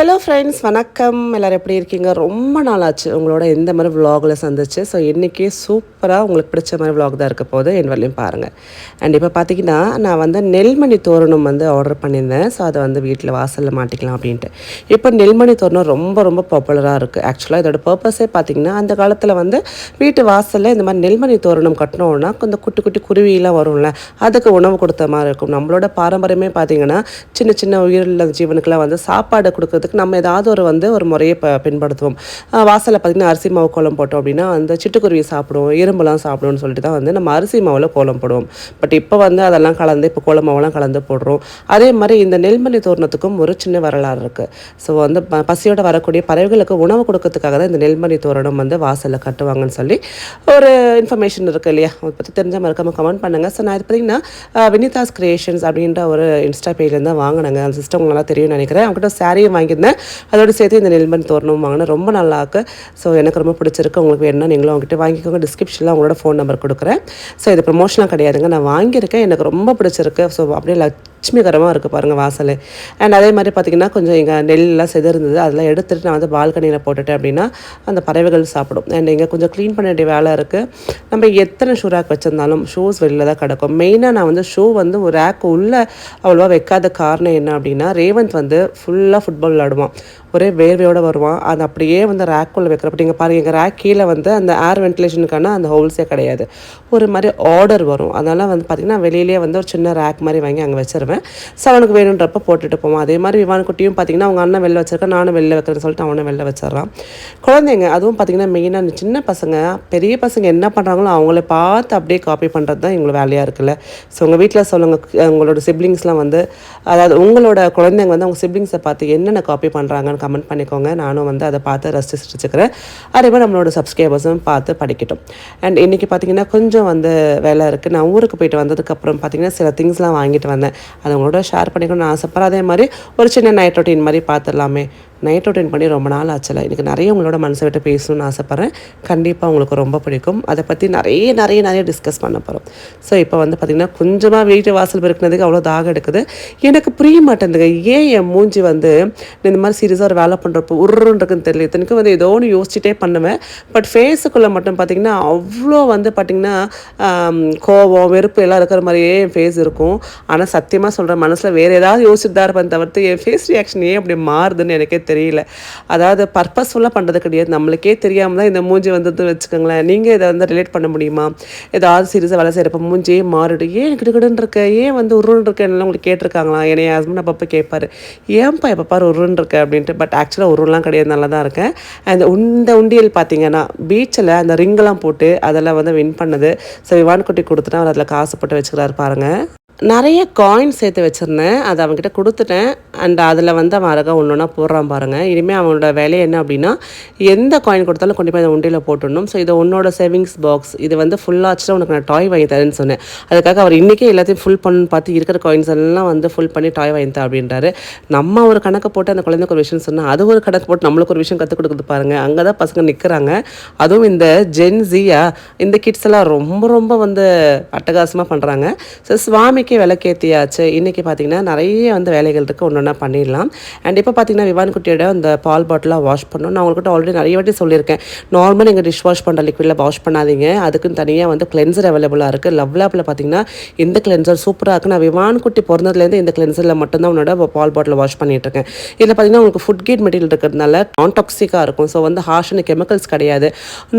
Hello friends வணக்கம். எல்லோரும் எப்படி இருக்கீங்க? ரொம்ப நாள் ஆச்சு உங்களோட எந்த மாதிரி விலாகில் சந்திச்சு. ஸோ இன்றைக்கி சூப்பராக உங்களுக்கு பிடிச்ச மாதிரி விலாக் தான் இருக்க போது என் வரலையும் பாருங்கள் அண்ட் இப்போ பார்த்தீங்கன்னா நான் வந்து நெல்மணி தோரணம் வந்து ஆர்டர் பண்ணியிருந்தேன். ஸோ அதை வந்து வீட்டில் வாசலில் மாட்டிக்கலாம் அப்படின்ட்டு. இப்போ நெல்மணி தோரணம் ரொம்ப ரொம்ப பாப்புலராக இருக்குது ஆக்சுவலாக இதோட பர்பஸே பார்த்தீங்கன்னா அந்த காலத்தில் வந்து வீட்டு வாசலில் இந்த மாதிரி நெல்மணி தோரணம் கட்டினோன்னா கொஞ்சம் குட்டி குட்டி குருவியெல்லாம் வரும்ல. அதுக்கு உணவு கொடுத்த மாதிரி இருக்கும். நம்மளோட பாரம்பரியமே பார்த்தீங்கன்னா சின்ன சின்ன உயிரிழந்த ஜீவனுக்கெல்லாம் வந்து சாப்பாடு கொடுக்குறது பண்ணுறதுக்கு நம்ம ஏதாவது ஒரு வந்து ஒரு முறையை ப பின்படுத்துவோம். வாசலில் பார்த்தீங்கன்னா அரிசி மாவு கோலம் போட்டோம் அப்படின்னா அந்த சிட்டுக்குருவி சாப்பிடுவோம். எறும்புலாம் சாப்பிடுவோம்னு சொல்லிட்டு தான் வந்து நம்ம அரிசி மாவில் கோலம் போடுவோம். பட் இப்போ வந்து அதெல்லாம் கலந்து இப்போ கோலம் மாவெல்லாம் கலந்து போடுறோம். அதே மாதிரி இந்த நெல்மணி தோரணத்துக்கும் ஒரு சின்ன வரலாறு இருக்குது ஸோ வந்து ப- பசியோட வரக்கூடிய பறவைகளுக்கு உணவு கொடுக்கறதுக்காக தான் இந்த நெல்மணி தோரணம் வந்து வாசலில் கட்டுவாங்கன்னு சொல்லி ஒரு இன்ஃபர்மேஷன் இருக்குது இல்லையா? அதை பற்றி தெரிஞ்ச மறக்காமல் கமெண்ட் பண்ணுங்கள் ஸோ நான் இது பார்த்தீங்கன்னா வினிதாஸ் கிரியேஷன்ஸ் அப்படின்ற ஒரு இன்ஸ்டா பேஜ்லேருந்து தான் வாங்கினாங்க. அந்த சிஸ்டம் நல்லா தெரியும்னு நினைக்கிறேன். அவங்ககிட்ட சாரியும் வாங்கியிருந்தேன். அதோடு சேர்த்து இந்த நெல்மண் தோரணம் வாங்கினேன். ரொம்ப நல்லா இருக்கு ஸோ எனக்கு ரொம்ப பிடிச்சிருக்கு. உங்களுக்கு வேணும்னா நீங்களும் அவங்ககிட்ட வாங்கிக்கோங்க. டிஸ்கிரிப்ஷனில் அவங்களோட ஃபோன் நம்பர் கொடுக்குறேன். ஸோ இது ப்ரொமோஷனாக கிடையாதுங்க. நான் வாங்கியிருக்கேன். எனக்கு ரொம்ப பிடிச்சிருக்கு. ஸோ அப்படியே லட்சுமிகரமாக இருக்குது பாருங்கள் வாசல். அண்ட் அதே மாதிரி பார்த்தீங்கன்னா கொஞ்சம் இங்கே நெல்லாம் செதிருந்தது அதெல்லாம் எடுத்துகிட்டு நான் வந்து பால்கனியில் போட்டுட்டேன் அப்படின்னா அந்த பறவைகள் சாப்பிடும். அண்ட் இங்கே கொஞ்சம் க்ளீன் பண்ண வேண்டிய வேலை இருக்குது. நம்ம எத்தனை ஷூ ரேக் வச்சுருந்தாலும் ஷூஸ் வெளியில் தான் கிடக்கும். மெயினாக நான் வந்து ஷூ வந்து ஒரு ரேக் உள்ளே அவ்வளோவா வைக்காத காரணம் என்ன அப்படின்னா ரேவந்த் வந்து ஃபுல்லாக ஃபுட்பால் விளாடுவான் ஒரே வேர்வையோடு வருவான். அது அப்படியே வந்து ரேக்குள்ளே வைக்கிறப்ப நீங்கள் பாருங்கள் எங்கள் ரேக் கீழே வந்து அந்த ஏர் வென்டிலேஷனுக்கான அந்த ஹோல்ஸே கிடையாது. ஒரு மாதிரி ஆர்டர் வரும். அதனால் வந்து பார்த்திங்கன்னா வெளியிலேயே வந்து ஒரு சின்ன ரேக் மாதிரி வாங்கி அங்கே வச்சிருவேன். ஸோ அவனுக்கு வேணுன்றப்ப போட்டுட்டு போவோம். அதே மாதிரி விவான் குட்டியும் பார்த்திங்கன்னா அவங்க அண்ணன் வெளில வச்சிருக்கேன் நானும் வெளில வைக்கிறேன்னு சொல்லிட்டு அவனை வெளில வச்சிட்றான். குழந்தைங்க அதுவும் பார்த்திங்கன்னா மெயினாக சின்ன பசங்க பெரிய பசங்க என்ன பண்ணுறாங்களோ அவங்கள பார்த்து அப்படியே காப்பி பண்ணுறது தான் எங்களோட வேலையாக இருக்குல்ல. ஸோ உங்கள் வீட்டில் சொல்லுங்கள் உங்களோட சிப்ளிங்ஸ்லாம் வந்து அதாவது உங்களோட குழந்தைங்க வந்து அவங்க சிப்ளிங்ஸை பார்த்து என்னென்ன காப்பி பண்ணுறாங்கன்னு கமெண்ட் பண்ணிக்கோங்க. நானும் வந்து அதை பார்த்து ரசிச்சு ரசிச்சுக்கிறேன் அதே மாதிரி நம்மளோட சப்ஸ்கிரைபர்ஸும் பார்த்து படிக்கட்டும். அண்ட் இன்றைக்கி பார்த்தீங்கன்னா கொஞ்சம் வந்து வேலை இருக்குது நான் ஊருக்கு போயிட்டு வந்ததுக்கப்புறம் பார்த்தீங்கன்னா சில திங்ஸ்லாம் வாங்கிட்டு வந்தேன். அதை உங்களோட ஷேர் பண்ணிக்கணும்னு ஆசைப்பட்றேன். அதே மாதிரி ஒரு சின்ன நைட் ரொட்டீன் மாதிரி பார்த்துடலாமே. நைட் ரொட்டீன் பண்ணி ரொம்ப நாள் ஆச்சுல. எனக்கு நிறைய உங்களோட மனசை விட்டு பேசணும்னு ஆசைப்பட்றேன். கண்டிப்பாக உங்களுக்கு ரொம்ப பிடிக்கும். அதை பற்றி நிறைய நிறைய நிறைய டிஸ்கஸ் பண்ண போகிறோம் ஸோ இப்போ வந்து பார்த்திங்கன்னா கொஞ்சமாக வீட்டு வாசல் பெருக்கினதுக்கு அவ்வளோ தாகம் எடுக்குது. எனக்கு புரிய மாட்டேங்குதுங்க. ஏன் என் மூஞ்சி வந்து இந்த மாதிரி சீரியஸாக ஒரு வேலை பண்ணுறப்போ உருன்னு இருக்குன்னு தெரியல. இத்தனைக்கும் வந்து ஏதோ ஒன்று யோசிச்சுட்டே பண்ணுவேன். பட் ஃபேஸுக்குள்ளே மட்டும் பார்த்திங்கன்னா அவ்வளோ வந்து பார்த்திங்கன்னா கோவம் கோபம் வெறுப்பு எல்லாம் இருக்கிற மாதிரியே என் ஃபேஸ் இருக்கும். ஆனால் சத்தியமாக சொல்கிறேன் மனசில் வேறு ஏதாவது யோசிச்சுட்டு தான் இருப்பேன் தவிர்த்து என் ஃபேஸ் ரியாக்ஷன் ஏன் அப்படி மாறுதுன்னு எனக்கே தெரியல. அதாவது பர்பஸ்ஃபுல்லாக பண்ணுறது கிடையாது. நம்மளுக்கே தெரியாமல் தான் இந்த மூஞ்சி வந்தது வச்சுக்கோங்களேன். நீங்கள் இதை வந்து ரிலேட் பண்ண முடியுமா? ஏதாவது சீரியஸாக வேலை செய்கிறப்ப மூஞ்சியே மாறிடு. ஏன் கிடுகிடுன்னு இருக்க? ஏன் வந்து உருன்னு இருக்க? உங்களுக்கு கேட்டிருக்காங்களா? என்னை ஹஸ்பண்ட் அப்பப்போ கேட்பாரு. ஏன்ப்பா எப்போ பாரு உருன்னு இருக்க? அப்படின்ட்டு. பட் ஆக்சுவலாக உருலாம் கிடையாது. நல்லா தான் இருக்கேன். அந்த உண்ட உண்டியல் பார்த்தீங்கன்னா பீச்சில் அந்த ரிங்கெல்லாம் போட்டு அதெல்லாம் வந்து வின் பண்ணது. ஸோ விவான் குட்டி கொடுத்துட்டு அவர் அதில் காசு போட்டு வச்சுக்கிறாரு பாருங்கள் நிறைய காயின் சேர்த்து வச்சுருந்தேன். அதை அவங்ககிட்ட கொடுத்துட்டேன். அண்ட் அதில் வந்து அவன் அழகாக ஒன்று ஒன்றா போடுறான் பாருங்கள் இனிமேல் அவனோட வேலை என்ன அப்படின்னா எந்த காயின் கொடுத்தாலும் கொண்டு போய் உண்டியில் போட்டுடணும். ஸோ இது உன்னோட சேவிங்ஸ் பாக்ஸ் இது வந்து ஃபுல்லாச்சுன்னா உனக்கு நான் டாய் வாங்கி தரேன்னு சொன்னேன். அதுக்காக அவர் இன்றைக்கே எல்லாத்தையும் ஃபுல் பண்ணணும்னு பார்த்து இருக்கிற காயின்ஸ் எல்லாம் வந்து ஃபுல் பண்ணி டாய் வாங்கி தா அப்படின்றாரு. நம்ம ஒரு கணக்கை போட்டு அந்த குழந்தைக்கு ஒரு விஷயம் சொன்னால் அது ஒரு கணக்கு போட்டு நம்மளுக்கு ஒரு விஷயம் கற்றுக் கொடுக்குது பாருங்கள் அங்கே தான் பசங்க நிற்கிறாங்க அதுவும் இந்த ஜென் ஜியா இந்த கிட்ஸ் எல்லாம் ரொம்ப ரொம்ப வந்து அட்டகாசமாக பண்ணுறாங்க ஸோ சுவாமிக்கு விளக்கேற்றியாச்சு இன்றைக்கி பார்த்தீங்கன்னா நிறைய வந்து வேலைகள் இருக்குது ஒன்று ஒன்றா பண்ணிடலாம். அண்ட் இப்போ பார்த்தீங்கன்னா விவான் குட்டியோட அந்த பால் பாட்டிலாக வாஷ் பண்ணணும். நான் உங்கள்கிட்ட ஆல்ரெடி நிறைய வாட்டி சொல்லியிருக்கேன். நார்மல் நீங்கள் டிஷ் வாஷ் பண்ணுற லிக்விடில் வாஷ் பண்ணாதீங்க. அதுக்குன்னு தனியாக வந்து கிளென்சர் அவைலபிளாக இருக்குது லவ் லேப்பில் பார்த்தீங்கன்னா இந்த கிளென்சர் சூப்பராக இருக்குது நான் விவான் குட்டி பிறந்ததுலேருந்து இந்த கிளென்சரில் மட்டும்தான் உன்னோட பால் பாட்டில் வாஷ் பண்ணிகிட்ருக்கேன் இதில் பார்த்தீங்கன்னா உங்களுக்கு ஃபுட் கேட் மெட்டீரியல் இருக்கிறதுனால நான் டாக்ஸிக்காக இருக்கும். ஸோ வந்து ஹார்ஷான கெமிக்கல்ஸ் கிடையாது.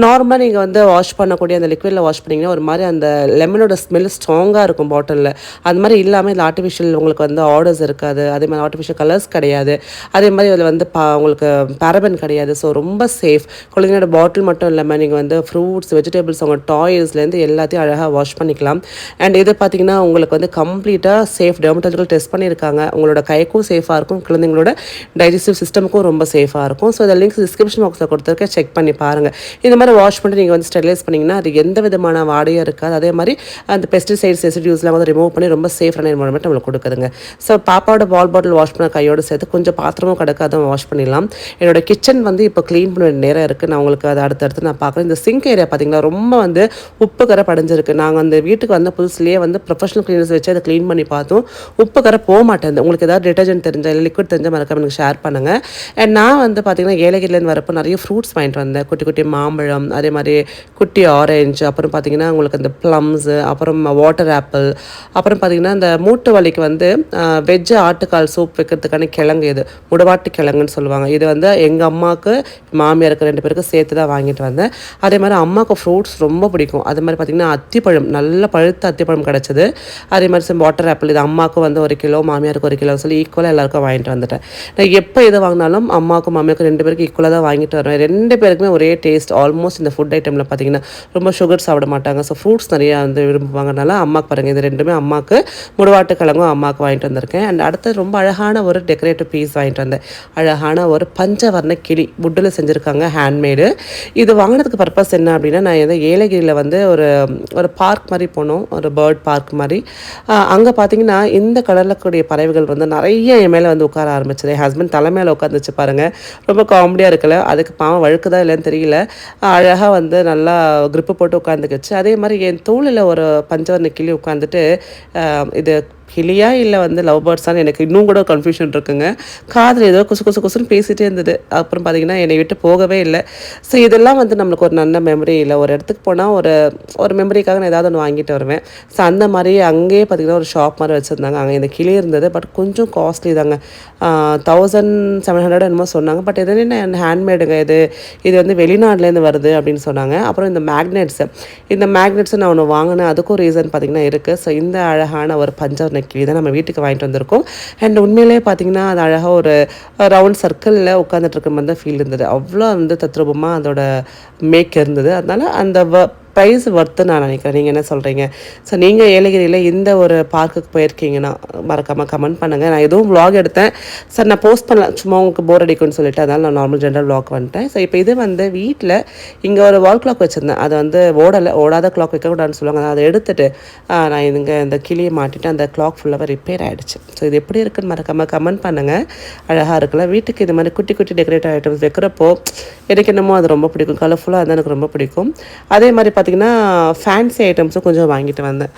நார்மலாக நீங்கள் வந்து வாஷ் பண்ணக்கூடிய அந்த லிக்விடில் வாஷ் பண்ணிங்கன்னா ஒரு மாதிரி அந்த லெமனோட ஸ்மெல் ஸ்ட்ராங்காக இருக்கும் பாட்டிலில் அது மாதிரி இல்லாமல் இதில் ஆர்டிஃபிஷியல் உங்களுக்கு வந்து ஆர்டர்ஸ் இருக்காது. அதே மாதிரி ஆர்டிஃபிஷியல் கலர்ஸ் கிடையாது. அதே மாதிரி அதில் வந்து பா உங்களுக்கு பேரபன் கிடையாது. ஸோ ரொம்ப சேஃப் குழந்தைங்களோட பாட்டில் மட்டும் இல்லாமல் நீங்கள் வந்து ஃப்ரூட்ஸ் வெஜிடபிள்ஸ் அவங்க டாய்ஸ்லேருந்து எல்லாத்தையும் அழகாக வாஷ் பண்ணிக்கலாம். அண்ட் இது பார்த்தீங்கன்னா உங்களுக்கு வந்து கம்ப்ளீட்டாக சேஃப் டெர்மட்டாலஜிக்கல் டெஸ்ட் பண்ணியிருக்காங்க. உங்களோட கைக்கும் சேஃபாக இருக்கும். குழந்தைங்களோட டைஜஸ்டிவ் சிஸ்டமுக்கும் ரொம்ப சேஃபாக இருக்கும். ஸோ இந்த லிங்க்ஸ் டிஸ்கிரிப்ஷன் பாக்ஸில் கொடுத்துருக்கேன். செக் பண்ணி பாருங்கள் இந்த மாதிரி வாஷ் பண்ணி நீங்கள் வந்து ஸ்டெரிலைஸ் பண்ணிங்கன்னா அது எந்த விதமான வாடையும் இருக்காது. அதே மாதிரி அந்த பெஸ்டிசைட்ஸ் ரெசிடியூஸ்லாம் வந்து ரிமூவ் பண்ணி ரொம்ப சேஃபான என்வரன்மெண்ட் நம்மளுக்கு கொடுக்குதுங்க. ஸோ பாப்பாவோட வால் பாட்டில் வாஷ் பண்ண கையோடு சேர்த்து கொஞ்சம் பாத்திரமும் கிடக்கு அதுவும் வாஷ் பண்ணிடலாம். என்னோட கிச்சன் வந்து இப்போ க்ளீன் பண்ண வேண்டிய நேரம் இருக்குது நான் உங்களுக்கு அதை அடுத்தடுத்து நான் பார்க்குறேன். இந்த சிங்க் ஏரியா பார்த்தீங்கன்னா ரொம்ப வந்து உப்பு கரை படைஞ்சிருக்கு. நாங்கள் அந்த வீட்டுக்கு வந்த புதுசுலேயே வந்து ப்ரொஃபஷனல் க்ளீனர்ஸ் வச்சு அதை க்ளீன் பண்ணி பார்த்தோம். உப்பு கரை போக மாட்டேன். உங்களுக்கு ஏதாவது டிட்டர்ஜென்ட் தெரிஞ்சால் இல்லை லிக்விட் தெரிஞ்ச மறக்காம எனக்கு ஷேர் பண்ணுங்கள் அண்ட் நான் வந்து பார்த்தீங்கன்னா ஏலகிரிலேருந்து வரப்போ நிறைய ஃப்ரூட்ஸ் வாங்கிட்டு வந்தேன். குட்டி குட்டி மாம்பழம் அதே மாதிரி குட்டி ஆரஞ்சு அப்புறம் பார்த்தீங்கன்னா உங்களுக்கு அந்த ப்ளம்ஸு அப்புறம் வாட்டர் ஆப்பிள் அப்புறம் அப்புறம் பார்த்தீங்கன்னா இந்த மூட்டு வலிக்கு வந்து வெஜ்ஜு ஆட்டுக்கால் சூப் வைக்கிறதுக்கான கிழங்கு இது. முடவாட்டு கிழங்குன்னு சொல்லுவாங்க. இது வந்து எங்கள் அம்மாவுக்கு மாமியாருக்கு ரெண்டு பேருக்கு சேர்த்து தான் வாங்கிட்டு வந்தேன். அதே மாதிரி அம்மாவுக்கு ஃப்ரூட்ஸ் ரொம்ப பிடிக்கும். அது மாதிரி பார்த்தீங்கன்னா அத்திப்பழம் நல்ல பழுத்த அத்திப்பழம் கிடச்சிது. அதே மாதிரி சம் வாட்டர் ஆப்பிள் இது அம்மாவுக்கு வந்து ஒரு கிலோ மாமியாருக்கு ஒரு கிலோ சொல்லி ஈக்குவலாக எல்லாருக்கும் வாங்கிட்டு வந்துட்டேன். நான் எப்போ எது வாங்கினாலும் அம்மாவுக்கும் மாமியாருக்கும் ரெண்டு பேருக்கு ஈக்குவலாக தான் வாங்கிட்டு வருவேன். ரெண்டு பேருக்குமே ஒரே டேஸ்ட் ஆல்மோஸ்ட் இந்த ஃபுட் ஐட்டமில் பார்த்தீங்கன்னா ரொம்ப சுகர் சாப்பிட மாட்டாங்க. ஸோ ஃப்ரூட்ஸ் நிறையா வந்து விரும்புவாங்கனால அம்மாவுக்கு பாருங்கள் இது ரெண்டுமே அம்மா அம்மாவுக்கு முடுவாட்டு கிழங்கும் அம்மாவுக்கு வாங்கிட்டு வந்திருக்கேன். அண்ட் அடுத்து ரொம்ப அழகான ஒரு டெக்கரேட்டிவ் பீஸ் வாங்கிட்டு வந்தேன். அழகான ஒரு பஞ்சவர்ண கிளி வுட்டில் செஞ்சுருக்காங்க ஹேண்ட்மேடு இது வாங்கினதுக்கு பர்பஸ் என்ன அப்படின்னா நான் எதாவது ஏலகிரியில் வந்து ஒரு ஒரு பார்க் மாதிரி போனோம். ஒரு பேர்ட் பார்க் மாதிரி. அங்கே பார்த்தீங்கன்னா இந்த கடலில் கூடிய பறவைகள் வந்து நிறைய என் மேலே வந்து உட்கார ஆரம்பிச்சது. என் ஹஸ்பண்ட் தலை மேலே உட்காந்துச்சு பாருங்கள் ரொம்ப காமெடியாக இருக்கல. அதுக்கு பாவம் வழுக்குதா இல்லைன்னு தெரியல. அழகாக வந்து நல்லா க்ரிப்பு போட்டு உட்காந்துக்கிச்சு அதே மாதிரி என் தோளில் ஒரு பஞ்சவர்ண கிளி உட்காந்துட்டு இது கிளியா இல்லை வந்து லவ் பேர்ட்ஸான்னு எனக்கு இன்னும் கூட கன்ஃபியூஷன் இருக்குங்க. காதில் ஏதோ குசு குசு குசுன்னு பேசிகிட்டே இருந்தது. அப்புறம் பார்த்தீங்கன்னா என்னை விட்டு போகவே இல்லை. ஸோ இதெல்லாம் வந்து நம்மளுக்கு ஒரு நல்ல மெமரி இல்லை. ஒரு இடத்துக்கு போனால் ஒரு ஒரு மெமரிக்காக நான் ஏதாவது ஒன்று வாங்கிட்டு வருவேன். ஸோ அந்த மாதிரி அங்கேயே பார்த்தீங்கன்னா ஒரு ஷாப் மாதிரி வச்சுருந்தாங்க. அங்கே இந்த கிளி இருந்தது. பட் கொஞ்சம் காஸ்ட்லி தாங்க. தௌசண்ட் செவன் ஹண்ட்ரட் என்னமோ சொன்னாங்க. பட் இது என்ன ஹேண்ட்மேடுங்க இது? இது வந்து வெளிநாட்டிலேருந்து வருது அப்படின்னு சொன்னாங்க. அப்புறம் இந்த மேக்னெட்ஸ் இந்த மேக்னெட்ஸ் நான் ஒன்று வாங்கினேன். அதுக்கும் ரீசன் பார்த்தீங்கன்னா இருக்குது ஸோ இந்த அழகான ஒரு பஞ்சவர்ண கிளி தான் நம்ம வீட்டுக்கு வாங்கிட்டு வந்திருக்கோம். அண்ட் உண்மையிலேயே பார்த்தீங்கன்னா அது அழகாக ஒரு ரவுண்ட் சர்க்கிளில் உட்காந்துட்டு இருக்க மாதிரி தான் ஃபீல் இருந்தது. அவ்வளோ வந்து தத்ரூபமாக அதோட மேக் இருந்தது. அதனால் அந்த வ ப்ரைஸ் ஒர்த்து நான் நினைக்கிறேன். நீங்கள் என்ன சொல்கிறீங்க ஸோ நீங்கள் ஏலகிரியில் இந்த ஒரு பார்க்குக்கு போயிருக்கீங்கன்னா மறக்காமல் கமெண்ட் பண்ணுங்கள் நான் எதுவும் vlog எடுத்தேன். சார் நான் போஸ்ட் பண்ணலாம் சும்மா உங்களுக்கு போர் அடிக்கும்னு சொல்லிட்டு அதனால் நான் நார்மல் ஜென்ரல் vlog வந்துட்டேன். ஸோ இப்போ இது வந்து வீட்டில் இங்கே ஒரு வால் கிளாக் வச்சுருந்தேன். அது வந்து ஓடலை. ஓடாத கிளாக் வைக்கக்கூடாதுன்னு சொல்லுவாங்க. அதை எடுத்துகிட்டு நான் இங்கே இந்த கிளியை மாட்டிட்டு அந்த கிளாக் ஃபுல்லாக ரிப்பேர் ஆகிடுச்சு ஸோ இது எப்படி இருக்குன்னு மறக்காமல் கமெண்ட் பண்ணுங்கள் அழகாக இருக்குல்ல. வீட்டுக்கு இது மாதிரி குட்டி குட்டி டெக்கரேட் ஐட்டம்ஸ் வைக்கிறப்போ எனக்கு என்னமோ அது ரொம்ப பிடிக்கும். கலர்ஃபுல்லாக இருந்தால் எனக்கு ரொம்ப பிடிக்கும். அதே மாதிரி பார்த்திங்கன்னா பார்த்திங்கன்னா ஃபேன்சி ஐட்டம்ஸும் கொஞ்சம் வாங்கிட்டு வந்தேன்.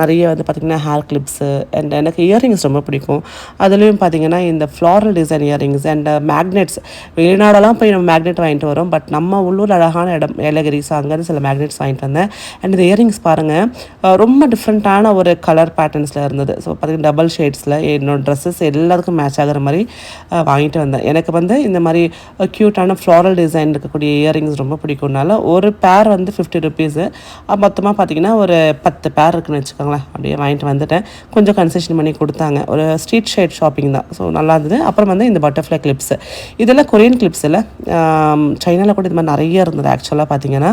நிறைய வந்து பார்த்திங்கன்னா ஹேர் கிளிப்ஸு அண்ட் எனக்கு இயரிங்ஸ் ரொம்ப பிடிக்கும். அதுலேயும் பார்த்திங்கன்னா இந்த floral design earrings and magnets வெளிநாடெல்லாம் போய் நம்ம மேக்னெட் வாங்கிட்டு வரோம். பட் நம்ம உள்ளூர் அழகான இடம் ஏலகிரிஸ் அங்கேருந்து சில மேக்னெட்ஸ் வாங்கிட்டு வந்தேன். அண்ட் இந்த இயரிங்ஸ் பாருங்கள் ரொம்ப டிஃப்ரெண்ட்டான ஒரு கலர் பேட்டர்ன்ஸில் இருந்தது. ஸோ பார்த்திங்கன்னா டபுள் ஷேட்ஸில் என்னோடய ட்ரெஸ்ஸஸ் எல்லாத்துக்கும் மேட்ச் ஆகிற மாதிரி வாங்கிட்டு வந்தேன். எனக்கு வந்து இந்த மாதிரி க்யூட்டான ஃப்ளாரல் டிசைன் இருக்கக்கூடிய இயரிங்ஸ் ரொம்ப பிடிக்கும்னால ஒரு பேர் வந்து ஃபிஃப்டி ருபீஸு மொத்தமாக பார்த்தீங்கன்னா ஒரு பத்து பேர் இருக்குன்னு வச்சுக்கோங்களேன். அப்படியே வாங்கிட்டு வந்துட்டேன். கொஞ்சம் கன்செஷன் பண்ணி கொடுத்தாங்க. ஒரு ஸ்ட்ரீட் ஷேட் ஷாப்பிங் தான். ஸோ நல்லா இருந்தது. அப்புறம் வந்து இந்த பட்டர்ஃப்ளை கிளிப்ஸு இதெல்லாம் கொரியன் கிளிப்ஸ் இல்லை. சைனாவில் கூட இது மாதிரி நிறைய இருந்தது ஆக்சுவலாக பார்த்தீங்கன்னா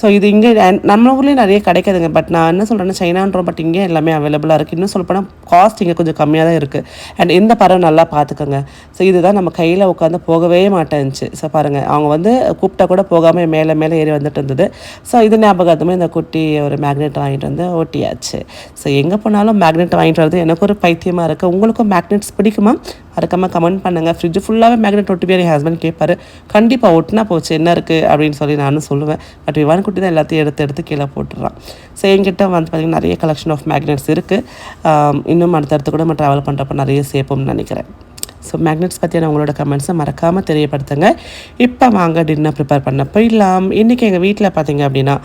ஸோ இது இங்கே நம்ம ஊர்லேயும் நிறைய கிடைக்காதுங்க. பட் நான் என்ன சொல்கிறேன்னா சைனான்றோம் பட் இங்கே எல்லாமே அவைலபிளாக இருக்குது இன்னும் சொல்லப்போனால் காஸ்ட் இங்கே கொஞ்சம் கம்மியாக தான் இருக்குது அண்ட் இந்த பறவை நல்லா பார்த்துக்கோங்க ஸோ இதுதான் நம்ம கையில் உட்காந்து போகவே மாட்டேன்ச்சு. ஸோ பாருங்கள் அவங்க வந்து கூப்பிட்டா கூட போகாமல் மேலே மேலே ஏறி வந்துட்டு இருந்தது. ஸோ இது ஞாபகத்துமே இந்த குட்டி ஒரு மேக்னெட் வாங்கிட்டு வந்து ஓட்டியாச்சு ஸோ எங்கே போனாலும் மேக்னெட் வாங்கிட்டு வரது எனக்கு ஒரு பைத்தியமாக இருக்குது உங்களுக்கும் மேக்னெட்ஸ் பிடிக்குமா? மறக்காமல் கமெண்ட் பண்ணுங்கள் ஃப்ரிட்ஜ் ஃபுல்லாகவே மேக்னெட் ஒட்டுவியா? என் ஹஸ்பண்ட் கேட்பார் கண்டிப்பாக ஒட்டினா போச்சு. என்ன இருக்குது அப்படின்னு சொல்லி நானும் சொல்லுவேன். பட் விவான் குட்டி தான் எல்லாத்தையும் எடுத்து எடுத்து கீழே போட்டுடுறான். ஸோ என்கிட்ட வந்து பார்த்திங்கன்னா நிறைய கலெக்ஷன் ஆஃப் மேக்னெட்ஸ் இருக்குது இன்னும் அடுத்தடுத்து கூட நம்ம ட்ராவல் பண்ணுறப்ப நிறைய சேர்ப்போம்னு நினைக்கிறேன். ஸோ மேக்னெட்ஸ் பற்றியான உங்களோட கமெண்ட்ஸை மறக்காமல் தெரியப்படுத்துங்க. இப்போ வாங்க டின்னர் ப்ரிப்பேர் பண்ண போயிடலாம். இன்றைக்கி எங்கள் வீட்டில் பார்த்தீங்க அப்படின்னா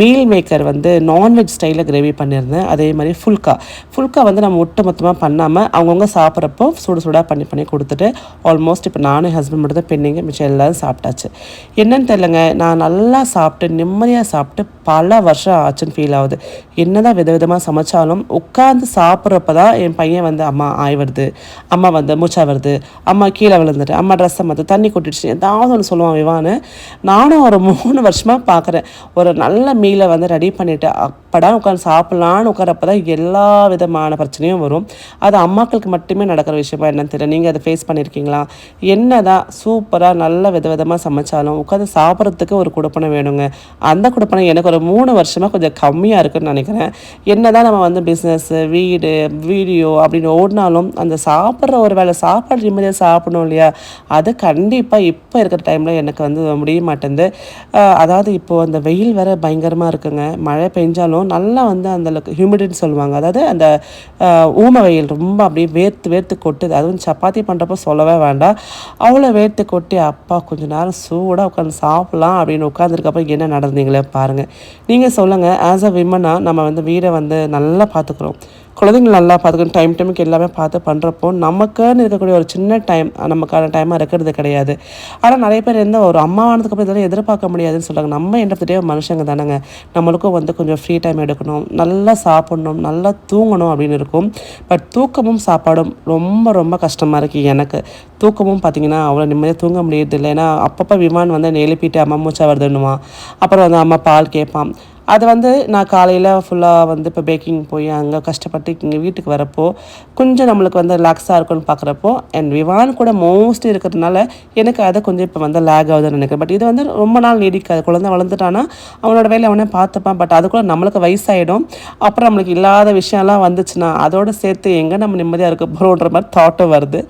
மீல் மேக்கர் வந்து நான்வெஜ் ஸ்டைலில் கிரேவி பண்ணியிருந்தேன். அதே மாதிரி ஃபுல்கா ஃபுல்கா வந்து நம்ம ஒட்டு மொத்தமாக பண்ணாமல் அவங்கவுங்க சாப்பிட்றப்போ சுடு சுடாக பண்ணி பண்ணி கொடுத்துட்டு ஆல்மோஸ்ட் இப்போ நானும் என் ஹஸ்பண்ட் மட்டும் தான் பெண்ணிங்க மிச்சம் எல்லாரும் சாப்பிட்டாச்சு. என்னன்னு தெரிலங்க நான் நல்லா சாப்பிட்டு நிம்மதியாக சாப்பிட்டு பல வருஷம் ஆச்சுன்னு ஃபீல் ஆகுது. என்னதான் விதவிதமாக சமைச்சாலும் உட்காந்து சாப்பிட்றப்ப தான் என் பையன் வந்து அம்மா ஆய் வருது. அம்மா வந்து மூச்சா வருது. வருது அம்மா கீழே விழுந்துட்டு அம்மா ட்ரெஸ்ஸை மாற்ற தண்ணி கொட்டிடுச்சு. ஏதாவது ஒன்று சொல்லுவான் விவான்னு நானும் ஒரு மூணு வருஷமாக பார்க்குறேன். ஒரு நல்ல மீலை வந்து ரெடி பண்ணிவிட்டு அப்படா உட்காந்து சாப்பிட்லான்னு உட்காரப்ப தான் எல்லா விதமான பிரச்சனையும் வரும். அது அம்மாக்களுக்கு மட்டுமே நடக்கிற விஷயமா என்னன்னு தெரியல. நீங்கள் அதை ஃபேஸ் பண்ணியிருக்கீங்களா என்ன தான் சூப்பராக நல்ல வித விதமாக சமைச்சாலும் உட்காந்து சாப்பிட்றதுக்கு ஒரு கொடுப்பனை வேணுங்க. அந்த கொடுப்பனை எனக்கு ஒரு மூணு வருஷமாக கொஞ்சம் கம்மியாக இருக்குன்னு நினைக்கிறேன். என்ன தான் நம்ம வந்து பிஸ்னஸ்ஸு வீடு வீடியோ அப்படின்னு ஓடினாலும் அந்த சாப்பிட்ற ஒரு வேலை சாப்பாடு நிம்மதியாக சாப்பிடணும் இல்லையா? அது கண்டிப்பாக இப்போ இருக்கிற டைமில் எனக்கு வந்து முடிய மாட்டேங்குது. அதாவது இப்போது அந்த வெயில் வேறு பயங்கரமாக இருக்குங்க. மழை பெஞ்சாலும் நல்லா வந்து அந்த ஹியூமிடின்னு சொல்லுவாங்க. அதாவது அந்த ஊம வெயில் ரொம்ப அப்படியே வேர்த்து வேர்த்து கொட்டுது. அதுவும் சப்பாத்தி பண்ணுறப்போ சொல்லவே வேண்டாம். அவ்வளோ வேர்த்து கொட்டி அப்பா கொஞ்ச நேரம் சூடாக உட்காந்து சாப்பிட்லாம் அப்படின்னு உட்காந்துருக்கப்ப என்ன நடந்தீங்களே பாருங்கள் நீங்கள் சொல்லுங்கள் ஆஸ் அ விமனாக நம்ம வந்து வீடை வந்து நல்லா பார்த்துக்குறோம். குழந்தைங்களை நல்லா பார்த்துக்கணும். டைம் டைமுக்கு எல்லாமே பார்த்து பண்ணுறப்போ நமக்குன்னு இருக்கக்கூடிய ஒரு சின்ன டைம் நமக்கான டைமாக இருக்கிறது கிடையாது. ஆனால் நிறைய பேர் எந்த ஒரு அம்மா ஆனதுக்கப்புறம் இதெல்லாம் எதிர்பார்க்க முடியாதுன்னு சொல்கிறாங்க நம்ம என்ற டே மனுஷங்க தானேங்க. நம்மளுக்கும் வந்து கொஞ்சம் ஃப்ரீ டைம் எடுக்கணும். நல்லா சாப்பிடணும் நல்லா தூங்கணும் அப்படின்னு இருக்கும். பட் தூக்கமும் சாப்பாடும் ரொம்ப ரொம்ப கஷ்டமாக இருக்குது எனக்கு. தூக்கமும் பார்த்தீங்கன்னா அவ்வளோ நிம்மதியாக தூங்க முடியறது இல்லை ஏன்னா அப்பப்போ விமான் வந்து எழுப்பிட்டு அம்மா மூச்சா வருதுன்னுவான். அப்புறம் வந்து அம்மா பால் கேட்பான். அது வந்து நான் காலையில் ஃபுல்லாக வந்து இப்போ பேக்கிங் போய் அங்கே கஷ்டப்பட்டு இங்கே வீட்டுக்கு வரப்போ கொஞ்சம் நம்மளுக்கு வந்து ரிலாக்ஸாக இருக்கும்னு பார்க்குறப்போ அண்ட் விவான் கூட மோஸ்ட்லி இருக்கிறதுனால எனக்கு அதை கொஞ்சம் இப்போ வந்து லேக் ஆகுதுன்னு நினைக்கிறேன். பட் இது வந்து ரொம்ப நாள் நீடிக்காது. குழந்தை வளர்ந்துட்டானா அவனோட வேலையை அவனே பார்த்துப்பான். பட் அதுக்குள்ள நம்மளுக்கு வயசாகிடும் அப்புறம் நம்மளுக்கு இல்லாத விஷயம்லாம் வந்துச்சுன்னா அதோடு சேர்த்து எங்கே நம்ம நிம்மதியாக இருக்க போகிறோன்ற மாதிரி தாட்டும் வருது.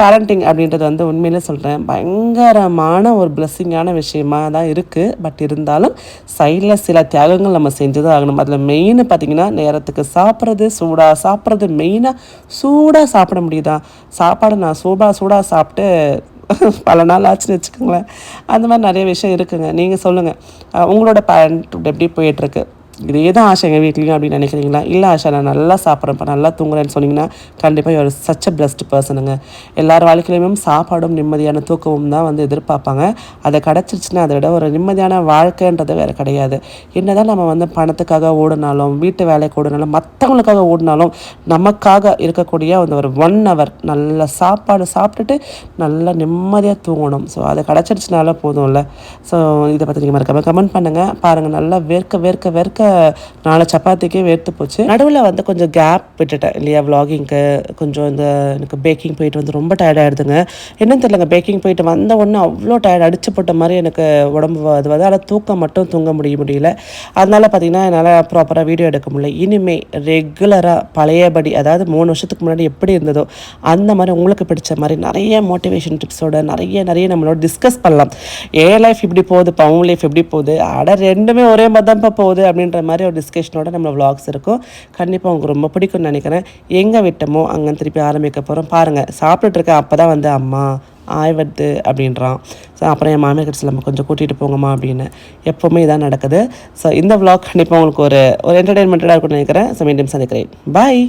பேரண்டிங் அப்படின்றது வந்து உண்மையிலே சொல்கிறேன் பயங்கரமான ஒரு பிளெஸ்ஸிங்கான விஷயமாக தான் இருக்குது பட் இருந்தாலும் சைடில் சில தியாகங்கள் நம்ம செஞ்சு தான் ஆகணும். அதில் மெயின் பார்த்திங்கன்னா நேரத்துக்கு சாப்பிட்றது சூடாக சாப்பிட்றது மெயினாக சூடாக சாப்பிட முடியுதா? சாப்பாடு நான் சூடாக சூடாக சாப்பிட்டு பல நாள் ஆச்சுன்னு வச்சுக்கோங்களேன். அந்த மாதிரி நிறைய விஷயம் இருக்குங்க. நீங்கள் சொல்லுங்கள் உங்களோட பேரண்ட் எப்படி போயிட்டுருக்கு இதே தான் ஆஷா எங்கள் வீட்லேயும் அப்படின்னு நினைக்கிறீங்களா? இல்லை ஆஷா நான் நல்லா சாப்பிட்றேன்ப்பா நல்லா தூங்குறேன்னு சொன்னீங்கன்னா கண்டிப்பாக ஒரு சச் அ பிளஸ்ட் பர்சனுங்க எல்லார் வாழ்க்கையிலையும் சாப்பாடும் நிம்மதியான தூக்கமும் தான் வந்து எதிர்பார்ப்பாங்க. அதை கிடச்சிருச்சுன்னா அதை விட ஒரு நிம்மதியான வாழ்க்கைன்றது வேறு கிடையாது. என்ன தான் நம்ம வந்து பணத்துக்காக ஓடினாலும் வீட்டு வேலைக்கு ஓடினாலும் மற்றவங்களுக்காக ஓடினாலும் நமக்காக இருக்கக்கூடிய அந்த ஒரு ஒன் ஹவர் நல்ல சாப்பாடு சாப்பிட்டுட்டு நல்லா நிம்மதியாக தூங்கணும். ஸோ அதை கிடச்சிருச்சுனால போதும்ல. ஸோ இதை பற்றி நீங்கள் மறக்காமல் கமெண்ட் பண்ணுங்கள் பாருங்கள் நல்லா வேர்க்க வேர்க்க வேர்க்க நாலு சப்பாத்திக்கே வேர்த்து போச்சு. நடுவில் வந்து கொஞ்சம் கேப் விட்டுட்டேன் இல்லையா விலாகிங்க்கு கொஞ்சம் இந்த எனக்கு பேக்கிங் போயிட்டு வந்து ரொம்ப tired ஆயிடுதுங்க. என்னன்னு தெரியலங்க பேக்கிங் போயிட்டு வந்த உடனே அவ்வளோ டயர்ட் அடிச்சு போட்ட மாதிரி எனக்கு உடம்பு அது வந்து ஆனால் தூக்கம் மட்டும் தூங்க முடிய முடியல. அதனால பார்த்தீங்கன்னா என்னால் ப்ராப்பராக வீடியோ எடுக்க முடியல. இனிமேல் ரெகுலராக பழையபடி அதாவது மூணு வருஷத்துக்கு முன்னாடி எப்படி இருந்ததோ அந்த மாதிரி உங்களுக்கு பிடிச்ச மாதிரி நிறைய மோட்டிவேஷன் டிப்ஸோட நிறைய நிறைய நம்மளோட டிஸ்கஸ் பண்ணலாம். ஏ லைஃப் இப்படி போகுது பவுன் லைஃப் எப்படி போகுது. அட ரெண்டுமே ஒரே மாதிரி தான்ப்பா போகுது அப்படின்ற மாதிரி ஒரு டிஸ்கஷனோட நம்ம விளாக்ஸ் இருக்கும். கண்டிப்பாக உங்களுக்கு ரொம்ப பிடிக்கும்னு நினைக்கிறேன். எங்கே விட்டமோ அங்கே திருப்பி ஆரம்பிக்க போகிறோம் பாருங்கள் சாப்பிட்டுட்டு இருக்கேன் அப்போ தான் வந்து அம்மா ஆய்வத்து அப்படின்றான். ஸோ அப்புறம் என் மாமியார் கிட்ட நம்ம கொஞ்சம் கூட்டிகிட்டு போங்கம்மா அப்படின்னு. எப்போவுமே இதான் நடக்குது. ஸோ இந்த விளாக் கண்டிப்பாக உங்களுக்கு ஒரு ஒரு என்டர்டெயின்மெண்ட்டாக இருக்கும்னு நினைக்கிறேன். ஸோ மீண்டும் சந்திக்கிறேன். பாய்